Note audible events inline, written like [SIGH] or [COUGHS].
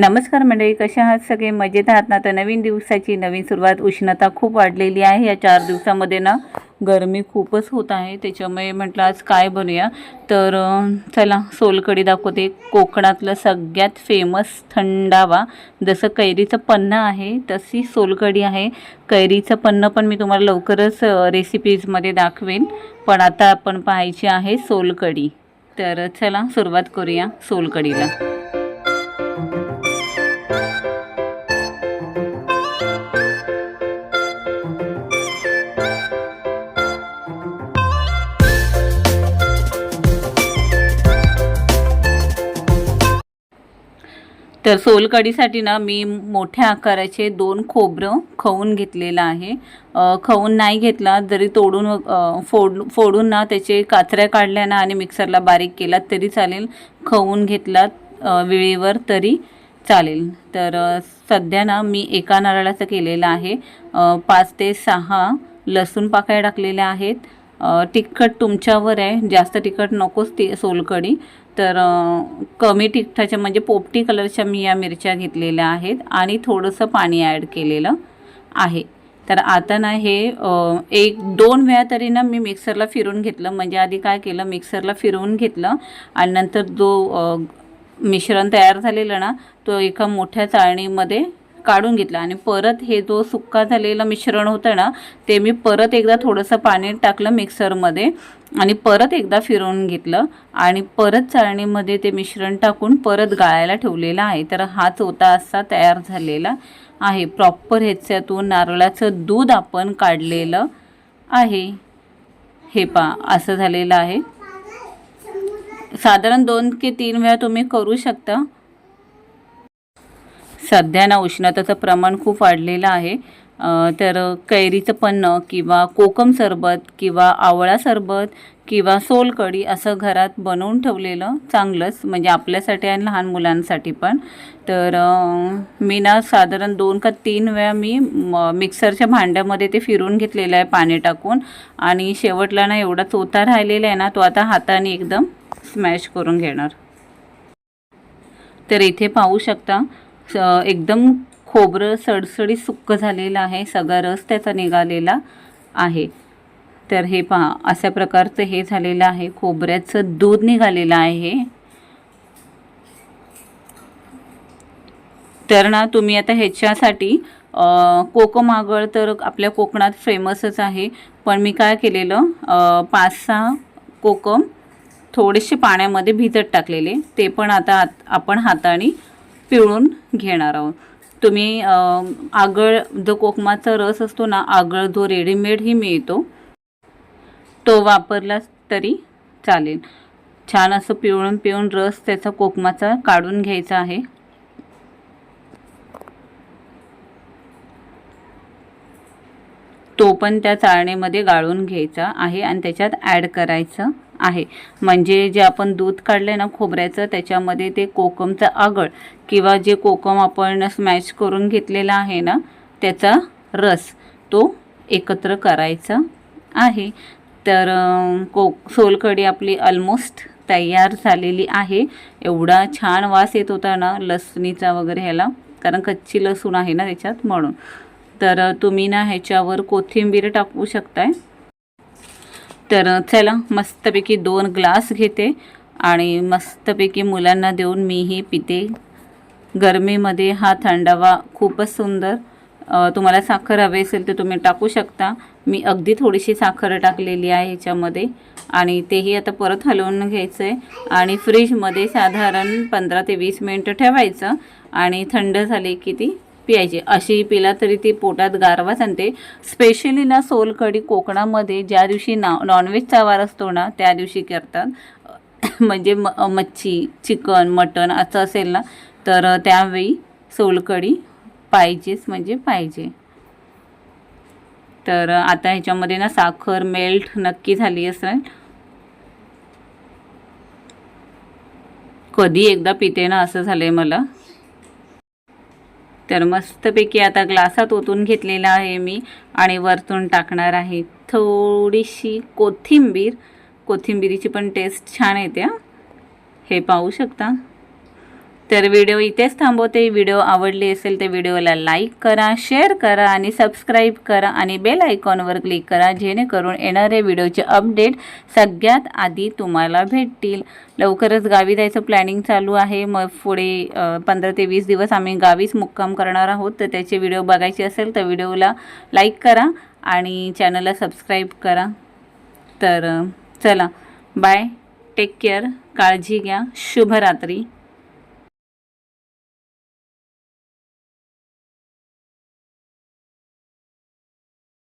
नमस्कार मंडळी कशा आहात सगळे? मजेत आहात ना? तर नवीन दिवसाची नवीन सुरुवात उष्णता खूप वाढलेली आहे. या चार दिवसामध्ये ना गरमी खूपच होत आहे. त्याच्यामुळे म्हटलं आज काय बनूया? तर चला सोलकडी दाखवते. कोकणातलं सगळ्यात फेमस थंडावा. जसं कैरीचं पन्नं आहे तशी सोलकडी आहे. कैरीचं पन्नं पण मी तुम्हाला लवकरच रेसिपीजमध्ये दाखवेन. पण आता आपण पाहायची आहे सोलकडी तर चला सुरुवात करूया सोलकडीला तर सोलकढीसाठी ना मी मोठ्या आकाराचे दोन खोबरं खवून घेतलेलं आहे. खवून नाही घेतला जरी तोडून फोड फोडून ना त्याचे काचऱ्या काढल्या ना आणि मिक्सरला बारीक केलात तरी चालेल. खवून घेतलात वेळेवर तरी चालेल. तर सध्या ना मी एका नारळाचं केलेलं आहे. पाच ते सहा लसूण पाकळ्या टाकलेल्या आहेत. तिखट तुमच्यावर आहे. जास्त तिखट नकोच ती सोलकडी तर कमी तिखटाच्या म्हणजे पोपटी कलरच्या मी या मिरच्या घेतलेल्या आहेत आणि थोडंसं पाणी ॲड केलेलं आहे. तर आता ना हे एक दोन वेळा तरी ना मी मिक्सरला फिरून घेतलं. म्हणजे आधी काय केलं मिक्सरला फिरवून घेतलं आणि नंतर जो मिश्रण तयार झालेलं ना तो एका मोठ्या चाळणीमध्ये काढून घेतला. आणि परत हे जो सुक्का झालेलं मिश्रण होतं ना ते मी परत एकदा थोडंसं पाणी टाकलं मिक्सरमध्ये आणि परत एकदा फिरवून घेतलं. आणि परत चाळणीमध्ये ते मिश्रण टाकून परत गाळायला ठेवलेलं आहे. तर हा चौथा असा तयार झालेला आहे. प्रॉपर ह्याच्यातून नारळाचं दूध आपण काढलेलं आहे. हे पा असं झालेलं आहे. साधारण दोन की तीन वेळा तुम्ही करू शकता. सध्या ना उष्णतेचं प्रमाण खूप वाढलेलं आहे. तर कैरीचं पन्नं किंवा कोकम सरबत किंवा आवळा सरबत किंवा सोलकढी असं घरात बनवून ठेवलेलं चांगलंच म्हणजे आपल्यासाठी आणि लहान मुलांसाठी पण. तर मी ना साधारण दोन का तीन वेळा मी म- मिक्सरच्या भांड्यामध्ये ते फिरून घेतलेलं आहे पाणी टाकून. आणि शेवटला ना एवढा चोथा राहिलेला आहे ना तो आता हाताने एकदम स्मॅश करून घेणार. तर इथे पाहू शकता एकदम खोबरं सडसडीत सुक्क झालेलं आहे. सगळा रस त्याचा निघालेला आहे. तर हे पहा अशा प्रकारचं हे झालेलं आहे. खोबऱ्याचं दूध निघालेलं आहे. तर ना तुम्ही आता ह्याच्यासाठी अ, कोकम आगळ तर आपल्या कोकणात फेमसच आहे. पण मी काय केलेलं पाच सहा कोकम थोडेसे पाण्यामध्ये भिजत टाकलेले. ते पण आता आत- आपण हाताने पिळून घेणार आहोत. तुम्ही आगळ जो कोकमाचा रस असतो ना आगळ जो रेडीमेडही मिळतो तो वापरला तरी चालेल. छान असं पिळून पिळून रस त्याचा कोकमाचा काढून घ्यायचा आहे. तो पण त्या चाळणीमध्ये गाळून घ्यायचा आहे आणि त्याच्यात ॲड करायचं. आहे. म्हणजे जे आपण दूध काढलं ना खोबऱ्याचं त्याच्यामध्ये ते कोकमचं आगळ किंवा जे कोकम आपण स्मॅश करून घेतलेला आहे ना त्याचा रस तो एकत्र करायचा आहे. तर को सोलकढी आपली ऑलमोस्ट तयार झालेली आहे. एवढा छान वास येत होता ना लसणीचा वगैरे ह्याला कारण कच्ची लसूण आहे ना त्याच्यात म्हणून. तर तुम्ही ना ह्याच्यावर कोथिंबीर टाकू शकताय. तर चला मस्तपैकी दोन ग्लास घेते आणि मस्तपैकी मुलांना देऊन मीही पिते. गरमीमध्ये हा थंडावा खूपच सुंदर. तुम्हाला साखर हवी असेल तर तुम्ही टाकू शकता. मी अगदी थोडीशी साखर टाकलेली आहे ह्याच्यामध्ये आणि तेही आता परत हलवून घ्यायचं आहे आणि फ्रीजमध्ये साधारण पंधरा ते वीस मिनटं ठेवायचं. आणि थंड झाली की ती प्यायची. अशी पिला तरी ती पोटात गारवाच आणते स्पेशली ना सोलकढी कोकणामध्ये ज्या दिवशी ना नॉनव्हेजचा वार असतो ना त्या दिवशी करतात. [COUGHS] म्हणजे म मच्छी चिकन मटण असं असेल ना तर त्यावेळी सोलकढी पाहिजेच म्हणजे पाहिजे. तर आता ह्याच्यामध्ये ना साखर मेल्ट नक्की झाली असेल. कधी एकदा पिते ना असं झालं आहे मला. तर मस्तपैकी आता ग्लासात ओतून घेतलेला आहे मी आणि वरतून टाकणार आहे. थोडीशी कोथिंबीर. कोथिंबीरीची पण टेस्ट छान येते हे पाहू शकता? तर व्हिडिओ इथेच थांबवते. व्हिडिओ आवडली असेल तर व्हिडिओला लाईक करा शेअर करा आणि सबस्क्राईब करा आणि बेल आयकॉनवर क्लिक करा जेणेकरून येणारे व्हिडिओचे अपडेट सगळ्यात आधी तुम्हाला भेटतील. लवकरच गावी जायचं प्लॅनिंग चालू आहे. मग पुढे पंधरा ते वीस दिवस आम्ही गावीच मुक्काम करणार आहोत. तर त्याचे व्हिडिओ बघायचे असेल तर व्हिडिओला लाईक करा आणि चॅनलला सबस्क्राईब करा. तर चला. बाय. Take care. काळजी घ्या. शुभरात्री.